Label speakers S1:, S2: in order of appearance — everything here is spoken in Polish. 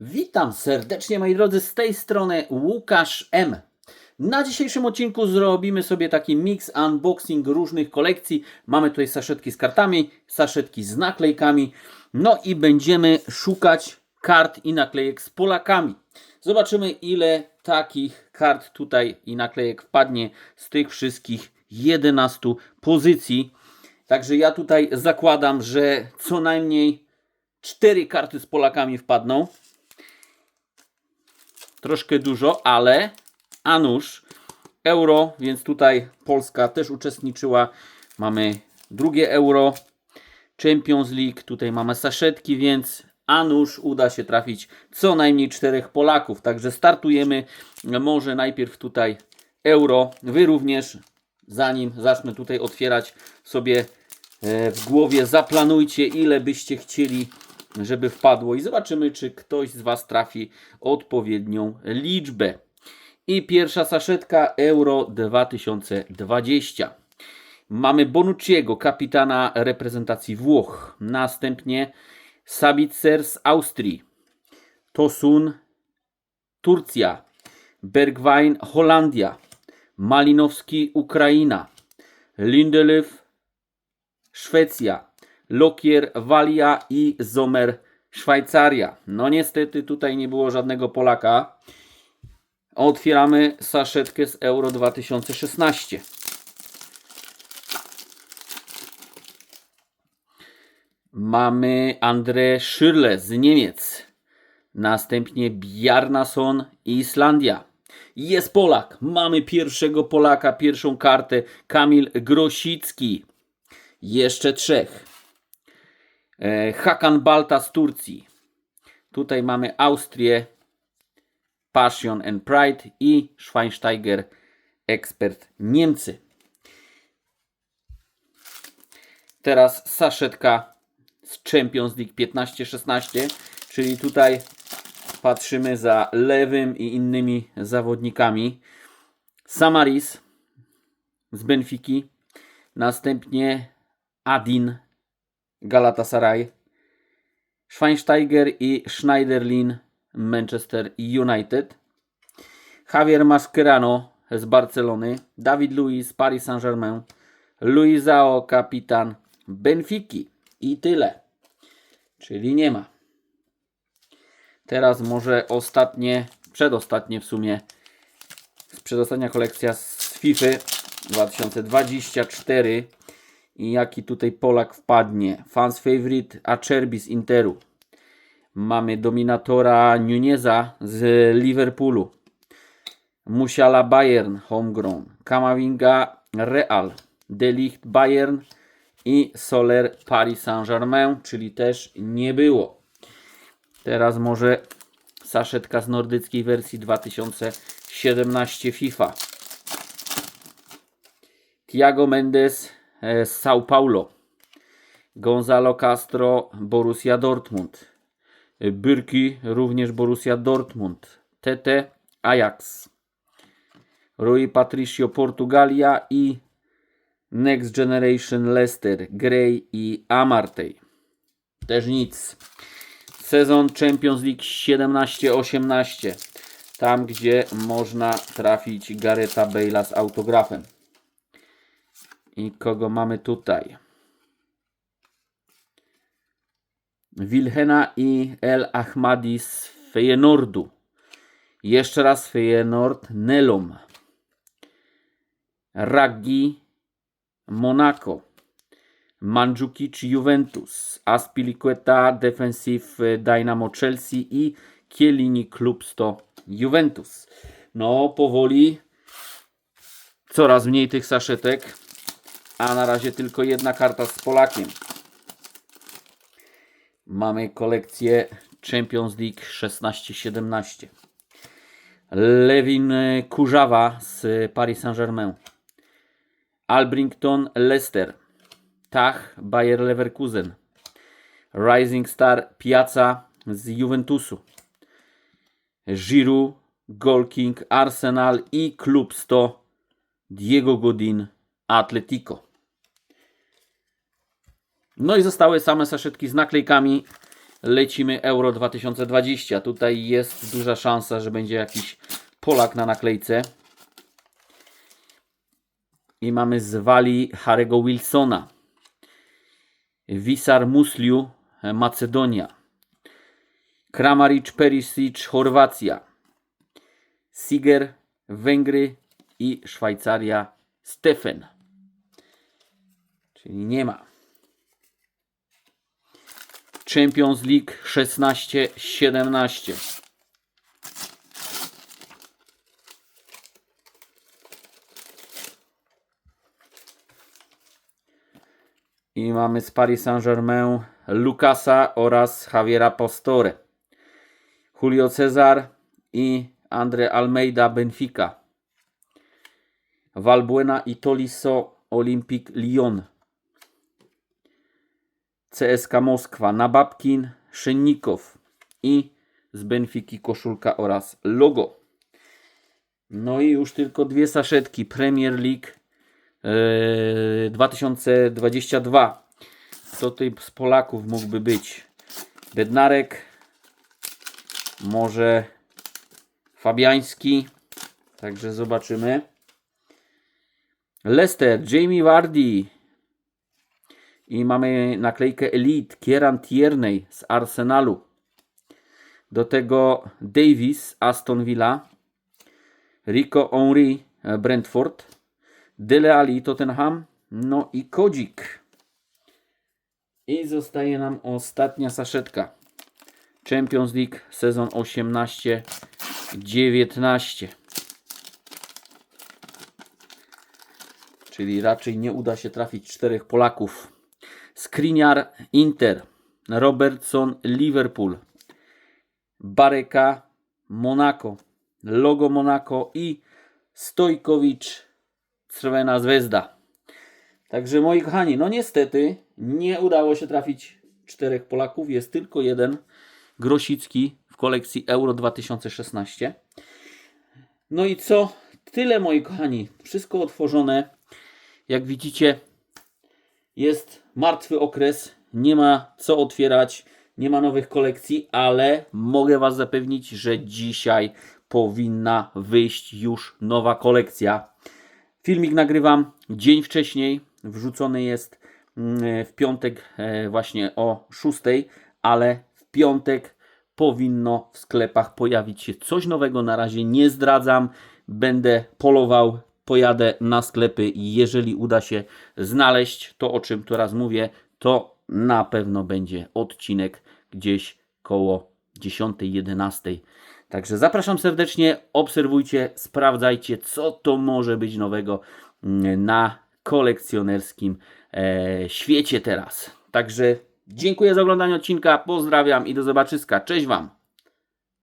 S1: Witam serdecznie moi drodzy, z tej strony Łukasz M. Na dzisiejszym odcinku zrobimy sobie taki mix unboxing różnych kolekcji. Mamy tutaj saszetki z kartami, saszetki z naklejkami. No i będziemy szukać kart i naklejek z Polakami. Zobaczymy ile takich kart tutaj i naklejek wpadnie z tych wszystkich 11 pozycji. Także ja tutaj zakładam, że co najmniej 4 karty z Polakami wpadną troszkę dużo, ale a euro, więc tutaj Polska też uczestniczyła. Mamy drugie euro, Champions League, tutaj mamy saszetki, więc a uda się trafić co najmniej czterech Polaków. Także startujemy. Może najpierw tutaj euro. Wy również, zanim zacznę tutaj otwierać sobie e, w głowie, zaplanujcie ile byście chcieli żeby wpadło i zobaczymy, czy ktoś z Was trafi odpowiednią liczbę. I pierwsza saszetka Euro 2020. Mamy Bonucciego, kapitana reprezentacji Włoch. Następnie Sabitzer z Austrii. Tosun, Turcja. Bergwijn, Holandia. Malinowski, Ukraina. Lindelöf, Szwecja. Lokier, Walia i Zomer, Szwajcaria. No niestety tutaj nie było żadnego Polaka. Otwieramy saszetkę z Euro 2016. Mamy André Schürrle z Niemiec. Następnie Bjarnason, Islandia. Jest Polak. Mamy pierwszego Polaka, pierwszą kartę. Kamil Grosicki. Jeszcze trzech. E, Hakan Balta z Turcji. Tutaj mamy Austrię, Passion and Pride i Schweinsteiger, ekspert Niemcy. Teraz saszetka z Champions League 15-16, czyli tutaj patrzymy za lewym i innymi zawodnikami. Samaris z Benfiki, następnie Adin Galatasaray, Schweinsteiger i Schneiderlin Manchester United, Javier Mascherano z Barcelony, David Luiz Paris Saint-Germain, Luizao kapitan Benfiki i tyle. Czyli nie ma. Teraz może ostatnie, przedostatnie w sumie, przedostatnia kolekcja z FIFA 2024 i jaki tutaj Polak wpadnie. Fans favorite Acerbi z Interu. Mamy dominatora Nuneza z Liverpoolu. Musiala Bayern homegrown. Kamavinga Real. Delicht Bayern i Soler Paris Saint-Germain, czyli też nie było. Teraz może saszetka z nordyckiej wersji 2017 FIFA. Thiago Mendes z São Paulo. Gonzalo Castro, Borussia Dortmund. E, Byrki, również Borussia Dortmund. Tete, Ajax. Rui Patricio, Portugalia i Next Generation Leicester, Gray i Amartey. Też nic. Sezon Champions League 17-18. Tam, gdzie można trafić Gareta Bale'a z autografem. I kogo mamy tutaj? Wilhena i El Ahmadi z Feyenoordu. Jeszcze raz Feyenoord Nelom. Raggi Monaco. Mandzukic Juventus. Aspilicueta Defensive Dynamo Chelsea i Kielini Klub 100 Juventus. No, powoli coraz mniej tych saszetek, a na razie tylko jedna karta z Polakiem. Mamy kolekcję Champions League 16-17. Lewin Kurzawa z Paris Saint-Germain. Albrington Leicester. Tach Bayer Leverkusen. Rising Star Piazza z Juventusu. Giroud, Goal King Arsenal i Klub 100 Diego Godin Atletico. No i zostały same saszetki z naklejkami. lecimy Euro 2020. Tutaj jest duża szansa, że będzie jakiś Polak na naklejce. I mamy z Walii Harego Wilsona. Wisar Musliu, Macedonia. Kramaric Perisic, Chorwacja. Siger, Węgry i Szwajcaria, Stefan. Czyli nie ma. Champions League 16-17. I mamy z Paris Saint-Germain Lucasa oraz Javiera Pastore. Julio Cezar i Andre Almeida Benfica. Valbuena i Tolisso Olympic Lyon. CSK Moskwa, Nababkin, Szennikow i z Benfiki koszulka oraz logo. No i już tylko dwie saszetki Premier League e, 2022. Co tutaj z Polaków mógłby być? Bednarek, może Fabiański, także zobaczymy. Leicester, Jamie Vardy, i mamy naklejkę Elite, Kieran Tierney z Arsenalu. Do tego Davis, Aston Villa. Rico Henry, Brentford. Dele Ali, Tottenham. No i Kodzik. I zostaje nam ostatnia saszetka. Champions League sezon 18-19. Czyli raczej nie uda się trafić czterech Polaków. Skriniar Inter, Robertson Liverpool, Bareka Monaco, Logo Monaco i Stojkowicz Crvena Zvezda. Także moi kochani, no niestety nie udało się trafić czterech Polaków, jest tylko jeden Grosicki w kolekcji Euro 2016. No i co? Tyle moi kochani, wszystko otworzone. Jak widzicie, jest martwy okres, nie ma co otwierać, nie ma nowych kolekcji, ale mogę Was zapewnić, że dzisiaj powinna wyjść już nowa kolekcja. Filmik nagrywam dzień wcześniej, wrzucony jest mm, w piątek e, właśnie o 6, ale w piątek powinno w sklepach pojawić się coś nowego. Na razie nie zdradzam, będę polował pojadę na sklepy i jeżeli uda się znaleźć to, o czym teraz mówię, to na pewno będzie odcinek gdzieś koło 10-11. Także zapraszam serdecznie, obserwujcie, sprawdzajcie, co to może być nowego mm, na kolekcjonerskim e, świecie teraz. Także dziękuję za oglądanie odcinka, pozdrawiam i do zobaczyska. Cześć Wam!